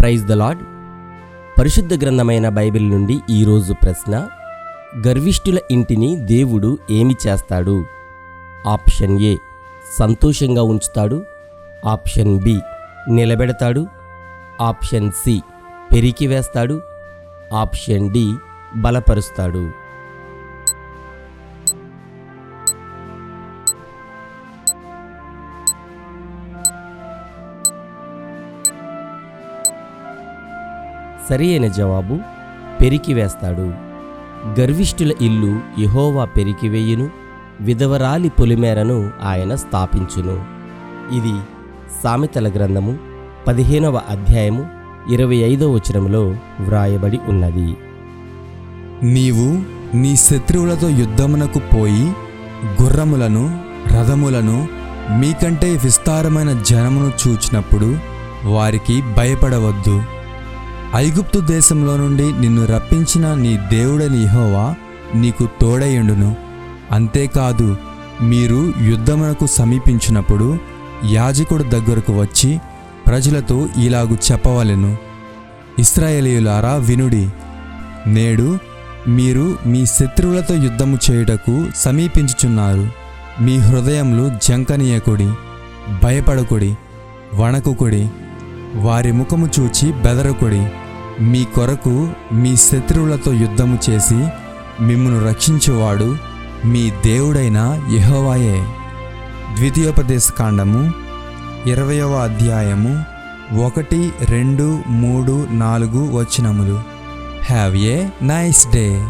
Praise the lord పరిశుద్ధ గ్రంథమైన Bible నుండి ఈరోజు ప్రశ్న గర్విష్ఠుల ఇంటిని దేవుడు ఏమి చేస్తాడు? ఆప్షన్ ఏ సంతోషంగా ఉంచుతాడు. ఆప్షన్ బి నిలబెడతాడు. ఆప్షన్ సి పెరికి వేస్తాడు ఆప్షన్ డి బలపరుస్తాడు. సరి అయిన జవాబు పెరికివేస్తాడు గర్విష్ఠుల ఇల్లు యహోవా పెరికివేయును విధవరాలి పొలిమేరను ఆయన స్థాపించును. ఇది సామెతల గ్రంథము పదిహేనవ అధ్యాయము ఇరవై ఐదవ వచనంలో వ్రాయబడి ఉన్నది. నీవు నీ శత్రువులతో యుద్ధమునకు పోయి గుర్రములను రథములను మీకంటే విస్తారమైన జనమును చూచినప్పుడు వారికి భయపడవద్దు. ఐగుప్తు దేశంలో నుండి నిన్ను రప్పించిన నీ దేవుడని ఇహోవా నీకు తోడయుండును అంతేకాదు మీరు యుద్ధమునకు సమీపించినప్పుడు యాజకుడు దగ్గరకు వచ్చి ప్రజలతో ఇలాగు చెప్పవలెను. ఇస్రాయేలీయులారా వినుడి నేడు మీరు మీ శత్రువులతో యుద్ధము చేయుటకు సమీపించుచున్నారు. మీ హృదయంలో జంకనీయకుడి భయపడకుడి వణకుకుడి వారి ముఖము చూచి బెదరకుడి. మీ కొరకు మీ శత్రువులతో యుద్ధము చేసి మిమ్మును రక్షించేవాడు మీ దేవుడైన యహోవాయే. ద్వితీయోపదేశ కాండము ఇరవయవ అధ్యాయము ఒకటి రెండు మూడు నాలుగు వచనములు. Have a nice day